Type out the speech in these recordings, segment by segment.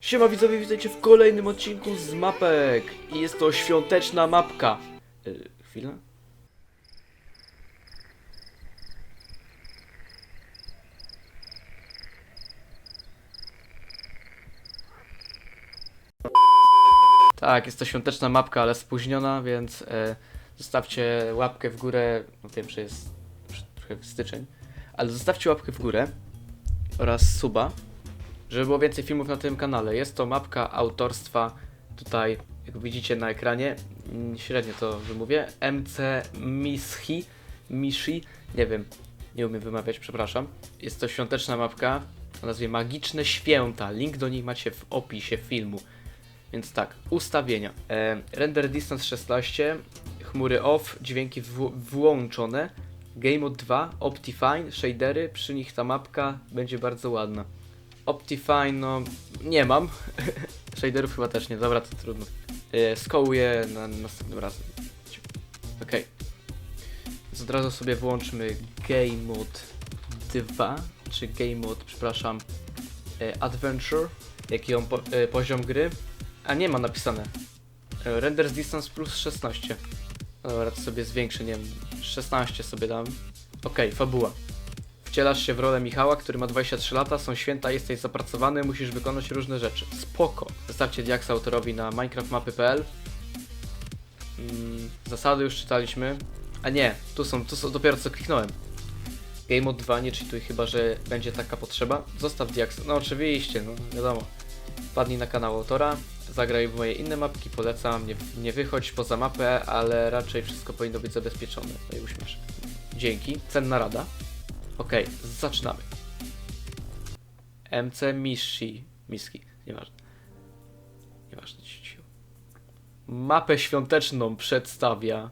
Siema widzowie, witajcie w kolejnym odcinku z mapek i jest to świąteczna mapka. Yy, chwila. Tak, jest to świąteczna mapka, ale spóźniona, więc e, zostawcie łapkę w górę. No wiem, że jest trochę styczeń, ale zostawcie łapkę w górę oraz suba, żeby było więcej filmów na tym kanale. Jest to mapka autorstwa tutaj, jak widzicie na ekranie, mm, średnio to wymówię, MC Mishi, Mishi, nie wiem, nie umiem wymawiać, przepraszam. Jest to świąteczna mapka o nazwie Magiczne Święta. Link do niej macie w opisie filmu. Więc tak, ustawienia. E, render distance 16, chmury off, dźwięki włączone, Game Mode 2, Optifine, shadery, przy nich ta mapka będzie bardzo ładna. Optifine, no nie mam. Shaderów chyba też nie, dobra, to trudno. E, skołuję na następnym razem. Okej. Więc od razu sobie włączmy Game Mode 2, czy Game Mode, przepraszam, e, Adventure, jaki on po, e, poziom gry. A nie ma napisane. Renders distance plus 16. Dobra, to sobie zwiększę, nie wiem, 16 sobie dam. Okej, fabuła. Wcielasz się w rolę Michała, który ma 23 lata, są święta, jesteś zapracowany, musisz wykonać różne rzeczy. Spoko. Zostawcie diaksa autorowi na minecraftmapy.pl mm, Zasady już czytaliśmy. A nie, tu są, tu są dopiero co kliknąłem. Game Mode 2, nie czytuj chyba, że będzie taka potrzeba. Zostaw diaksa. No oczywiście, no wiadomo. Wpadnij na kanał autora, zagraj w moje inne mapki, polecam, nie, nie wychodź poza mapę, ale raczej wszystko powinno być zabezpieczone. No i uśmieszek. Dzięki. Cenna rada. Okej, zaczynamy. MC Mishi. Miski, nieważne. Nieważne, Mapę świąteczną przedstawia.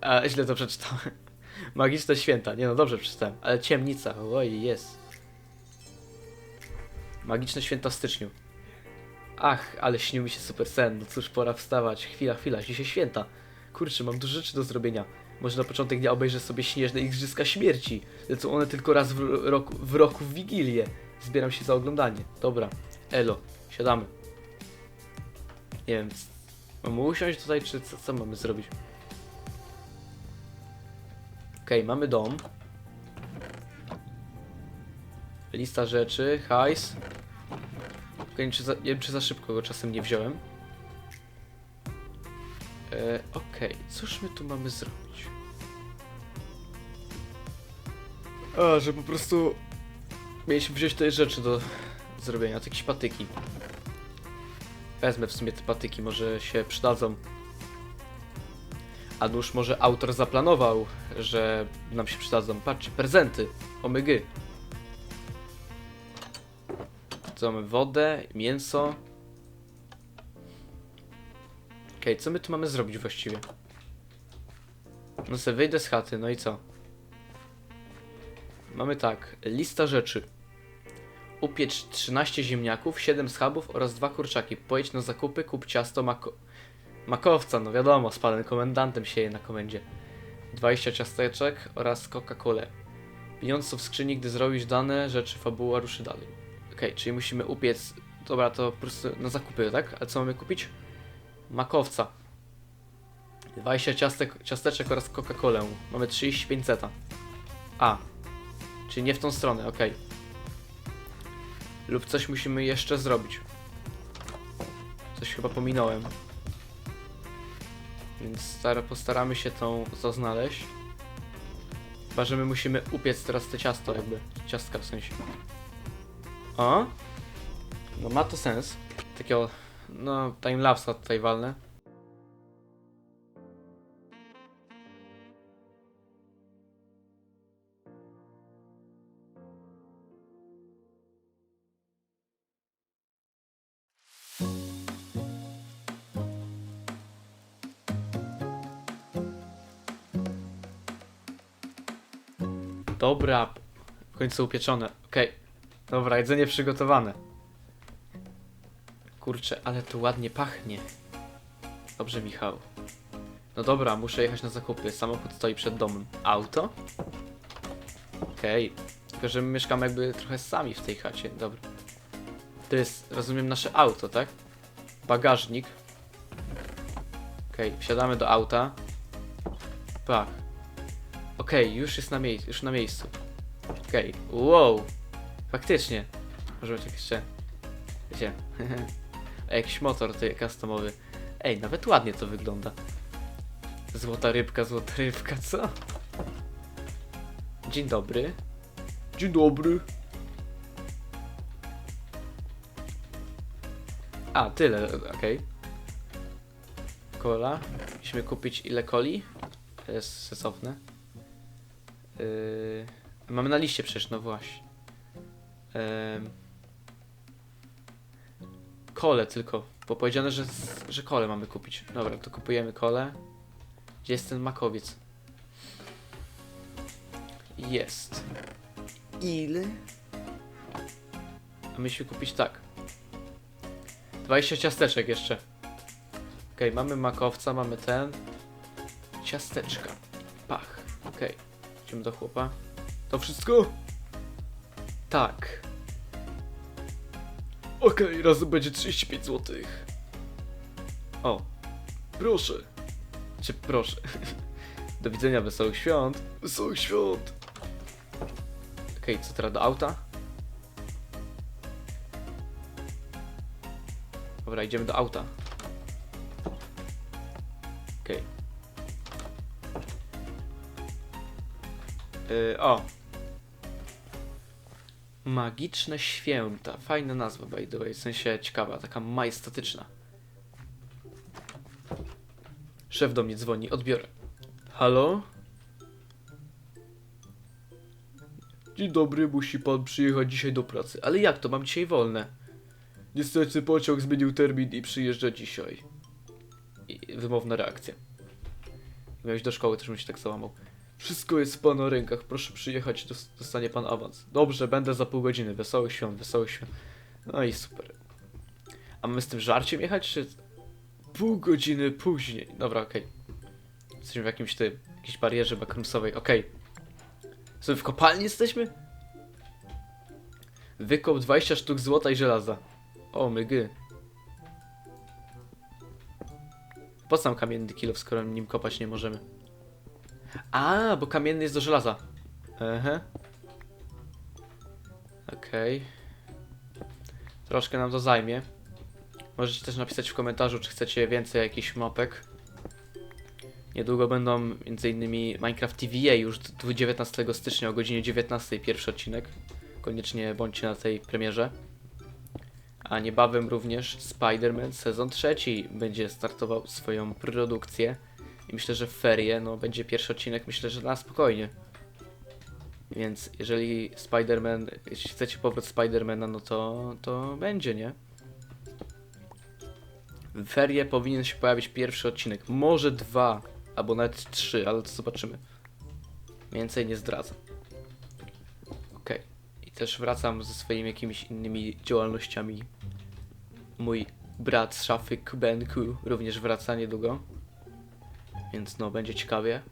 A, źle to przeczytałem. Magiczne święta. Nie no, dobrze przeczytałem. Ale ciemnica. Oj, jest. Magiczne święta w styczniu. Ach, ale śnił mi się super sen. No cóż, pora wstawać. Chwila, chwila, dzisiaj święta. Kurczę, mam dużo rzeczy do zrobienia. Może na początek dnia obejrzę sobie śnieżne igrzyska śmierci. Lecą one tylko raz w roku w, roku w Wigilię. Zbieram się za oglądanie. Dobra, elo, siadamy. Nie wiem, mamy usiąść tutaj, czy co, co mamy zrobić? Okej, mamy dom. Lista rzeczy, hajs. Okej, nie, czy za, nie wiem, czy za szybko go czasem nie wziąłem. E, Okej, cóż my tu mamy zrobić? A, że po prostu mieliśmy wziąć te rzeczy do zrobienia, to jakieś patyki. Wezmę w sumie te patyki, może się przydadzą. A nuż może autor zaplanował, że nam się przydadzą. Patrzcie, prezenty, omygy. Co mamy? Wodę, mięso. Okej, co my tu mamy zrobić właściwie? No sobie wyjdę z chaty, no i co? Mamy tak, lista rzeczy. Upiecz 13 ziemniaków, 7 schabów oraz 2 kurczaki. Pojedź na zakupy, kup ciasto mako... makowca, no wiadomo, z panem komendantem sieje na komendzie. 20 ciasteczek oraz Coca-Colę. Pieniądz są w skrzyni, gdy zrobisz dane rzeczy, fabuła ruszy dalej. Okej, czyli musimy upiec... Dobra, to po prostu na zakupy, tak? A co mamy kupić? Makowca. 20 ciastek, ciasteczek oraz Coca-Colę. Mamy 35 zeta. A. Czyli nie w tą stronę, okej. Lub coś musimy jeszcze zrobić. Coś chyba pominąłem. Więc stara, postaramy się tą to znaleźć. Chyba, że my musimy upiec teraz te ciasto jakby. Ciastka w sensie. O? No ma to sens. Takiego, no, timelapsa tutaj walnę. Dobra, w końcu upieczone. Okej. Dobra, jedzenie przygotowane. Kurczę, ale tu ładnie pachnie. Dobrze, Michał. No dobra, muszę jechać na zakupy. Samochód stoi przed domem. Auto? Okej. Tylko, że my mieszkamy jakby trochę sami w tej chacie. Dobra. To jest, rozumiem, nasze auto, tak? Bagażnik. Okej, wsiadamy do auta. Pach. Okej, już jest na, już na miejscu. Okej, wow. Faktycznie. Może być jeszcze... Wiecie... Jakiś motor tutaj customowy. Ej, nawet ładnie to wygląda. Złota rybka, złota rybka, co? Dzień dobry. Dzień dobry. A, tyle, okej. Kola. Musimy kupić ile coli? To jest sensowne. Yy, mamy na liście przecież, no właśnie. Yy, kole tylko, bo powiedziane, że, że kole mamy kupić. Dobra, to kupujemy kole. Gdzie jest ten makowiec? Jest. Ile? A musimy kupić tak. 20 ciasteczek jeszcze. Okej, mamy makowca, mamy ten. Ciasteczka. Pach. Okej. Idziemy do chłopa. To wszystko? Tak. Okej, razem będzie 35 zł. O. Proszę. Czy proszę. Do widzenia, wesołych świąt. Wesołych świąt. Okej, co teraz do auta? Dobra, idziemy do auta. Okej. Yy, o. Magiczne święta. Fajna nazwa, by the way. W sensie ciekawa, taka majestatyczna. Szef do mnie dzwoni, odbiorę. Halo? Dzień dobry, musi pan przyjechać dzisiaj do pracy. Ale jak to? Mam dzisiaj wolne. Niestety pociąg zmienił termin i przyjeżdża dzisiaj. I wymowna reakcja. Miałeś do szkoły, też bym się tak załamał. Wszystko jest w pana rękach, proszę przyjechać, dos- dostanie pan awans. Dobrze, będę za pół godziny. Wesołych świąt, wesołych świąt. No i super. A mamy z tym żarciem jechać, czy pół godziny później? Dobra, okej. Jesteśmy w jakimś tym, jakiejś barierze bakrumsowej, okej. Sobie w kopalni jesteśmy? Wykop 20 sztuk złota i żelaza. O, mygy. Po nam kamienny kilo, skoro nim kopać nie możemy? A, bo kamienny jest do żelaza. Ehe. Okej. Troszkę nam to zajmie. Możecie też napisać w komentarzu, czy chcecie więcej jakichś mapek. Niedługo będą m.in. Minecraft TVA już d- 19 stycznia o godzinie 19 pierwszy odcinek. Koniecznie bądźcie na tej premierze. A niebawem również Spider-Man sezon trzeci będzie startował swoją produkcję. I myślę, że w ferie no, będzie pierwszy odcinek, myślę, że na spokojnie. Więc jeżeli Spider-Man, jeśli chcecie powrót Spidermana, no to, to będzie, nie? W ferie powinien się pojawić pierwszy odcinek. Może dwa, albo nawet trzy, ale to zobaczymy. Więcej nie zdradzam. Okej. I też wracam ze swoimi jakimiś innymi działalnościami. Mój brat z szafy Kubenku również wraca niedługo. Więc no, będzie ciekawie.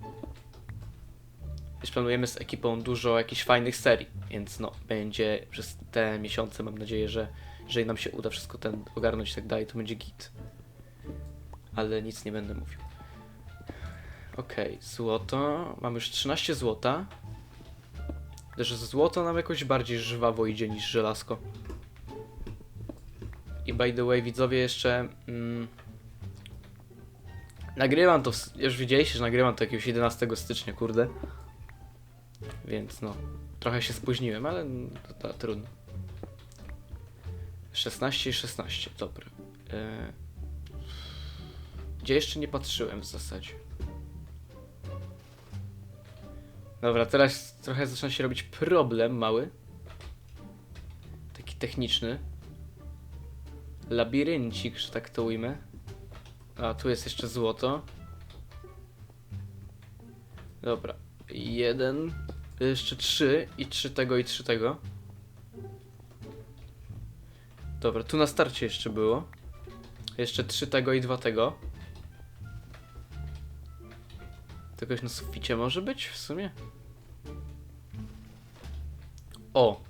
Już planujemy z ekipą dużo jakichś fajnych serii, więc no, będzie przez te miesiące, mam nadzieję, że jeżeli nam się uda wszystko ten ogarnąć i tak dalej, to będzie git. Ale nic nie będę mówił. Okej, złoto. Mam już 13 złota. Też złoto nam jakoś bardziej żwawo idzie niż żelazko. I by the way, widzowie, jeszcze... Mm, nagrywam to, już widzieliście, że nagrywam to jakiegoś 11 stycznia, kurde. Więc no, trochę się spóźniłem, ale to, to trudno. 16 i 16, dobra. E, Gdzie jeszcze nie patrzyłem w zasadzie. Dobra, teraz trochę zaczyna się robić problem mały. Taki techniczny. Labiryncik, że tak to ujmę. A, tu jest jeszcze złoto. Dobra. Jeden. Jeszcze trzy. I trzy tego, i trzy tego. Dobra, tu na starcie jeszcze było. Jeszcze trzy tego i dwa tego. Jakoś na suficie może być w sumie? O!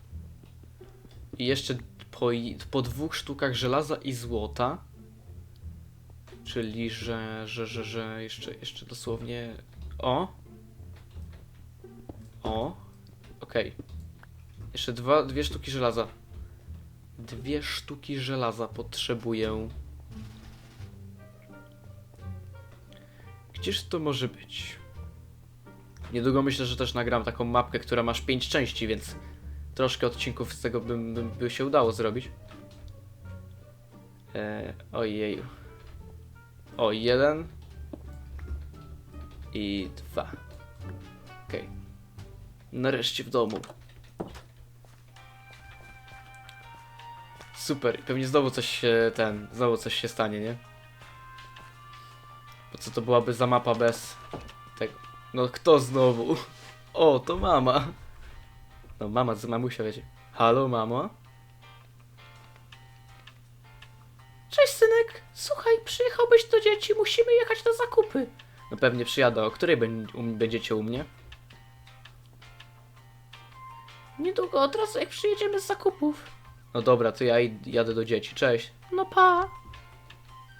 I jeszcze po, po dwóch sztukach żelaza i złota. Czyli, że, że, że, że jeszcze, jeszcze dosłownie. O! O! Okej. Jeszcze dwa, dwie sztuki żelaza. Dwie sztuki żelaza potrzebuję. Gdzież to może być? Niedługo myślę, że też nagram taką mapkę, która ma aż pięć części, więc troszkę odcinków z tego bym, bym, by się udało zrobić. E, ojeju. O, jeden. I dwa. Okej. Nareszcie w domu. Super. I pewnie znowu coś się ten, znowu coś się stanie, nie? Bo co to byłaby za mapa bez tego? No kto znowu? O, to mama. No mama z mamusia wiecie. Halo mamo? Słuchaj, przyjechałbyś do dzieci, musimy jechać na zakupy. No pewnie przyjadę. O której bę- u- będziecie u mnie? Niedługo, od razu jak przyjedziemy z zakupów. No dobra, to ja id- jadę do dzieci. Cześć. No pa.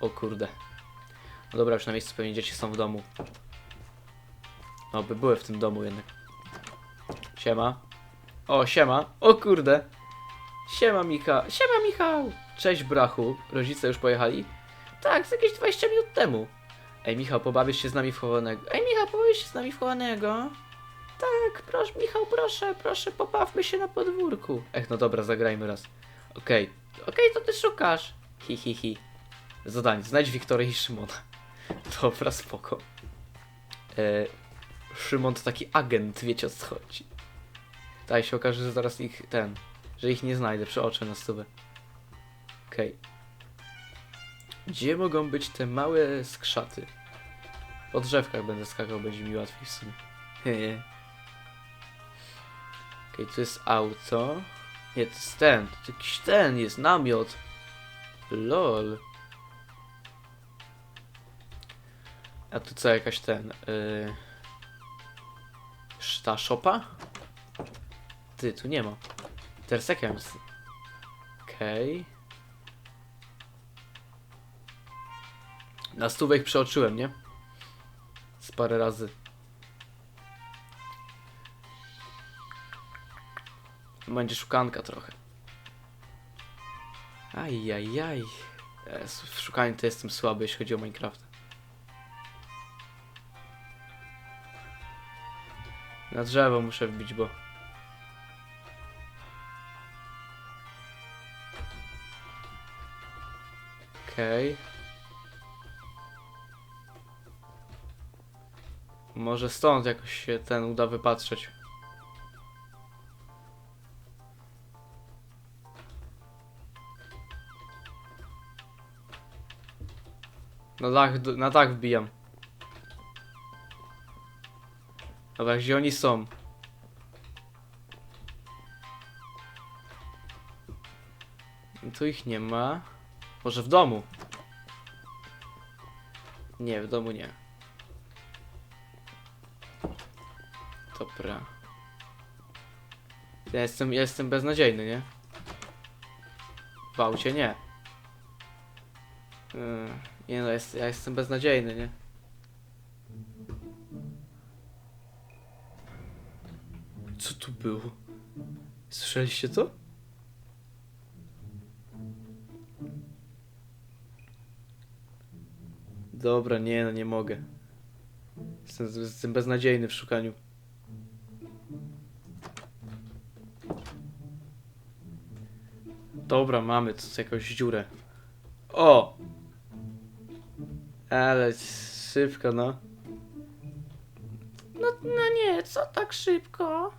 O kurde. No dobra, już na miejscu pewnie dzieci są w domu. No, by były w tym domu jednak. Siema. O, siema. O kurde. Siema Michał. Siema Michał. Cześć brachu. Rodzice już pojechali? Tak, z jakieś 20 minut temu. Ej Michał, pobawisz się z nami w chowanego. Ej Michał, pobawisz się z nami w chowanego? Tak, proszę, Michał, proszę, proszę, pobawmy się na podwórku. Ech, no dobra, zagrajmy raz. Okej, okej, to ty szukasz. Hi, hi, hi. Zadanie, znajdź Wiktorię i Szymona. Dobra, spoko. E, Szymon to taki agent, wiecie o co chodzi. Tak się okaże, że zaraz ich, ten, że ich nie znajdę, przeoczę na stówę. Okej. Gdzie mogą być te małe skrzaty? Po drzewkach będę skakał, będzie mi łatwiej w sumie. Hehe. Okej, tu jest auto. Nie, to jest ten, to jakiś ten jest, namiot. LOL. A tu co, jakaś ten, yy... Ta szopa? Ty, tu nie ma. Teraz jak ja mam... z- Na stówę ich przeoczyłem, nie? Z parę razy. Będzie szukanka trochę. Ajajaj. W szukaniu to jestem słaby, jeśli chodzi o Minecraft. Na drzewo muszę wbić, bo... Okej. Może stąd jakoś się ten uda wypatrzeć. Na dach, na dach wbijam. Dobra, gdzie oni są? Tu ich nie ma. Może w domu? Nie, w domu nie. Dobra. Ja jestem, ja jestem beznadziejny, nie? W aucie nie. Yy, nie no, jest, ja jestem beznadziejny, nie? Co tu było? Słyszeliście to? Dobra, nie no, nie mogę. Jestem, jestem beznadziejny w szukaniu. Dobra, mamy tu jakąś dziurę. O! Ale szybko, no. No, no nie, co tak szybko?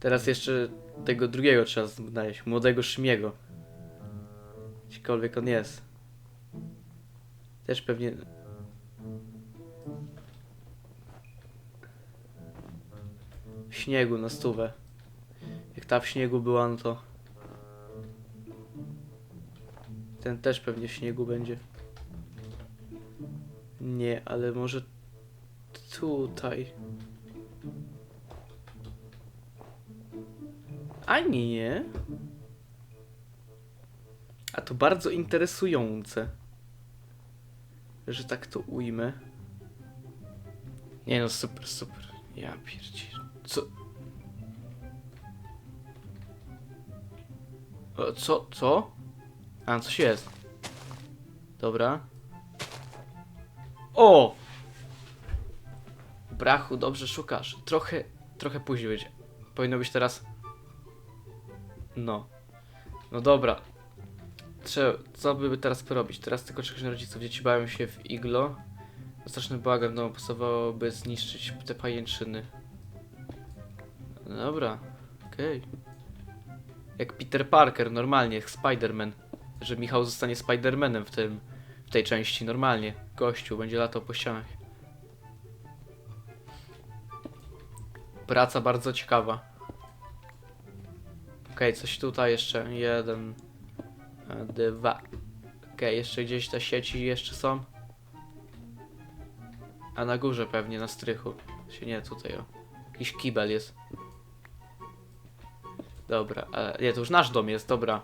Teraz jeszcze tego drugiego trzeba znaleźć, młodego Szymiego. Gdziekolwiek on jest. Też pewnie... W śniegu na stówę. Jak ta w śniegu była, no to... Ten też pewnie w śniegu będzie. Nie, ale może tutaj. Ani nie. to bardzo interesujące. Że tak to ujmę. Nie no, super, super. Ja pierdzielę. Co? Co? Co? A, coś jest. Dobra. O! Brachu, dobrze szukasz. Trochę, trochę później będzie. Powinno być teraz... No. No dobra. Trzeba, co by teraz porobić? Teraz tylko na rodziców. Dzieci bawią się w iglo. Straszny bałagan, no pasowałoby zniszczyć te pajęczyny. Dobra, okej. Jak Peter Parker, normalnie, jak Spider-Man. Że Michał zostanie Spider-Manem w tym, w tej części, normalnie. Gościu, będzie latał po ścianach. Praca bardzo ciekawa. Okej, coś tutaj jeszcze. Jeden, e, dwa. Okej, jeszcze gdzieś te sieci jeszcze są. A na górze pewnie, na strychu. Się nie, tutaj o. Jakiś kibel jest. Dobra, ale nie, to już nasz dom jest, dobra.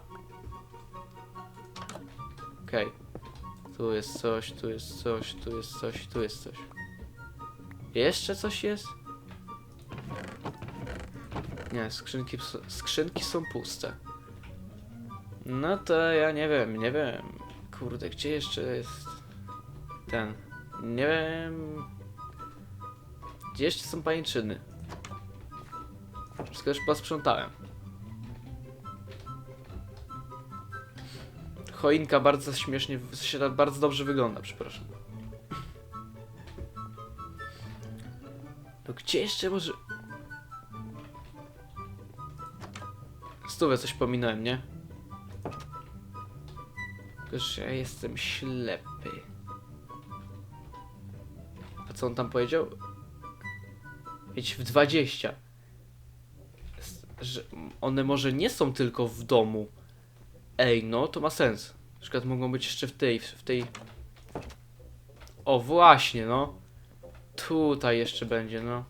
Okej. Tu jest coś, tu jest coś, tu jest coś, tu jest coś. Jeszcze coś jest? Nie, skrzynki, skrzynki są puste. No to ja nie wiem, nie wiem. Kurde, gdzie jeszcze jest ten? Nie wiem. Gdzie jeszcze są pajęczyny? Wszystko już posprzątałem. Choinka bardzo śmiesznie, sensie bardzo dobrze wygląda, przepraszam. No gdzie jeszcze może... Stówę coś pominąłem, nie? Tylko, że ja jestem ślepy. A co on tam powiedział? Mieć w 20. S- Że one może nie są tylko w domu. Ej, no to ma sens. Na przykład mogą być jeszcze w tej, w tej... O, właśnie, no. Tutaj jeszcze będzie, no.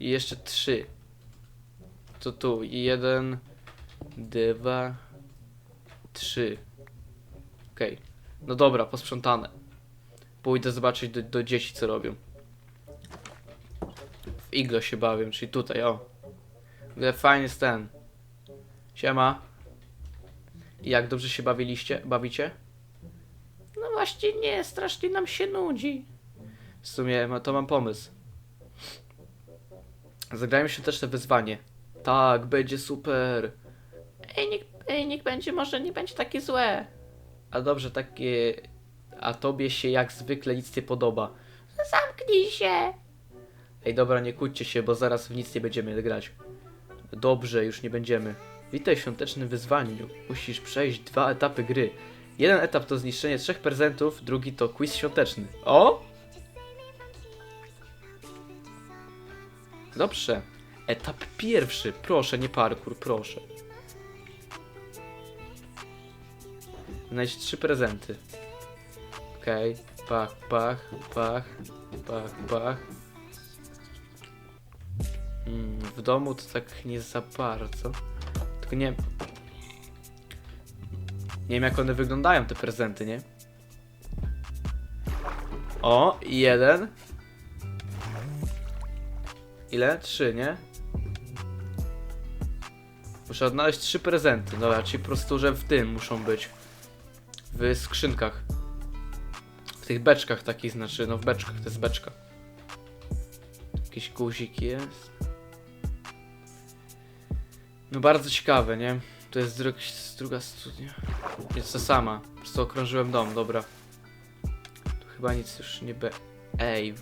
I jeszcze trzy. To tu. Jeden, dwa, trzy. Okej. No dobra, posprzątane. Pójdę zobaczyć do, do dzieci, co robią. W iglo się bawią, czyli tutaj, o. Fajny jest ten. Siema. I jak dobrze się bawiliście? Bawicie? No właśnie nie, strasznie nam się nudzi. W sumie to mam pomysł. Zagrajmy się też te wyzwanie. Tak, będzie super. Ej, niech, ej, niech będzie, może nie będzie takie złe. A dobrze, takie... A tobie się jak zwykle nic nie podoba. Zamknij się! Ej, dobra, nie kłóćcie się, bo zaraz w nic nie będziemy grać. Dobrze, już nie będziemy. Witaj w świątecznym wyzwaniu. Musisz przejść dwa etapy gry. Jeden etap to zniszczenie trzech prezentów, drugi to quiz świąteczny. O! Dobrze. Etap pierwszy. Proszę, nie parkour, proszę. Znajdź trzy prezenty. Okej. Pach, pach, pach, pach, pach. Mm, w domu to tak nie za bardzo. Tylko nie... Nie wiem jak one wyglądają te prezenty, nie? O, jeden. Ile? Trzy, nie? Muszę odnaleźć trzy prezenty. Dobra, czyli po prostu, że w tym muszą być. W skrzynkach. W tych beczkach takich, znaczy, no w beczkach, to jest beczka. Jakiś guzik jest. No bardzo ciekawe, nie? To jest drug, druga studnia. Jest ta sama. Po prostu okrążyłem dom, dobra. Tu chyba nic już nie be... Ej.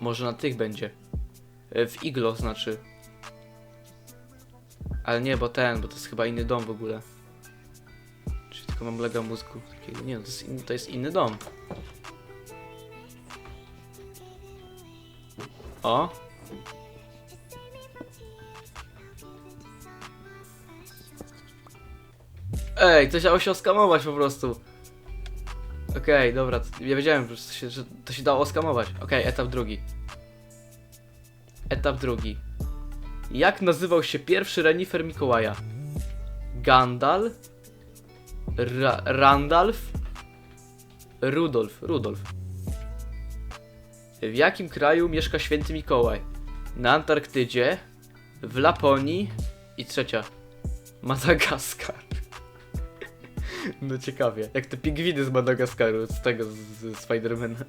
Może na tych będzie. E, W iglo znaczy. Ale nie, bo ten, bo to jest chyba inny dom w ogóle. Czy tylko mam lega mózgu takiego? Nie, no to jest, in, to jest inny dom. O! Ej, to chciało się oskamować po prostu. Okej, dobra, ja wiedziałem, że to się, że to się dało oskamować. Okej, etap drugi. Etap drugi. Jak nazywał się pierwszy renifer Mikołaja? Gandal? Ra Randalf? Rudolf. Rudolf. W jakim kraju mieszka święty Mikołaj? Na Antarktydzie, w Laponii i trzecia. Madagaskar. No ciekawie. Jak te pingwiny z Madagaskaru, z tego, z, z Spidermana.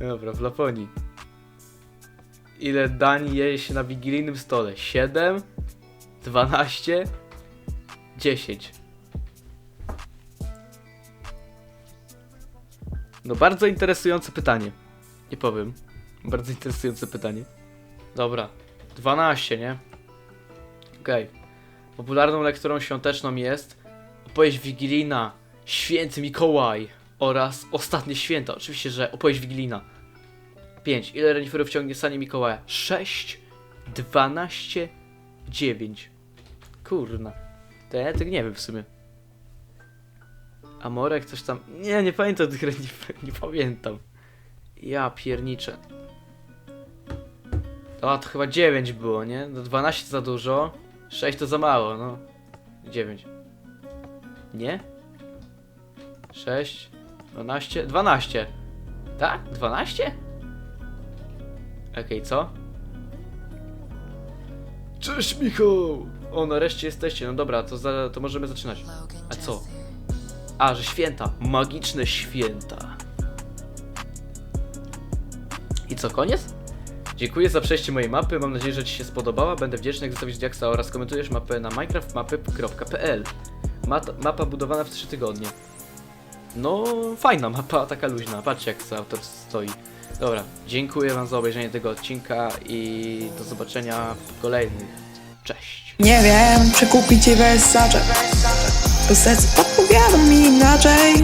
Dobra, w Laponii. Ile dań je się na wigilijnym stole? 7? 12? 10. No bardzo interesujące pytanie. Nie powiem. Bardzo interesujące pytanie. Dobra. 12, nie? Okej. Popularną lekturą świąteczną jest opowieść wigilijna, święty Mikołaj oraz ostatnie święta. Oczywiście, że opowieść wigilijna. 5. Ile reniferów ciągnie sanie Mikołaja? 6, 12, 9. Kurna. To ja tego nie wiem w sumie. Amorek coś tam... Nie, nie pamiętam tych reniferów, nie pamiętam. Ja pierniczę. A, to chyba 9 było, nie? No 12 za dużo, 6 to za mało, no. 9. Nie? 6, 12, 12. Tak? 12? Okej, co? Cześć Michał! O, nareszcie jesteście. No dobra, to, za, to możemy zaczynać. A co? A, że święta. Magiczne święta. I co, koniec? Dziękuję za przejście mojej mapy, mam nadzieję, że Ci się spodobała. Będę wdzięczny, jak zostawisz diaksa oraz komentujesz mapę na minecraftmapy.pl Mapa budowana w 3 tygodnie. No, fajna mapa, taka luźna. Patrzcie, jak co autor stoi. Dobra, dziękuję Wam za obejrzenie tego odcinka i do zobaczenia w kolejnych. Cześć! Nie wiem, czy kupić ci Versace To serce podpowiada mi inaczej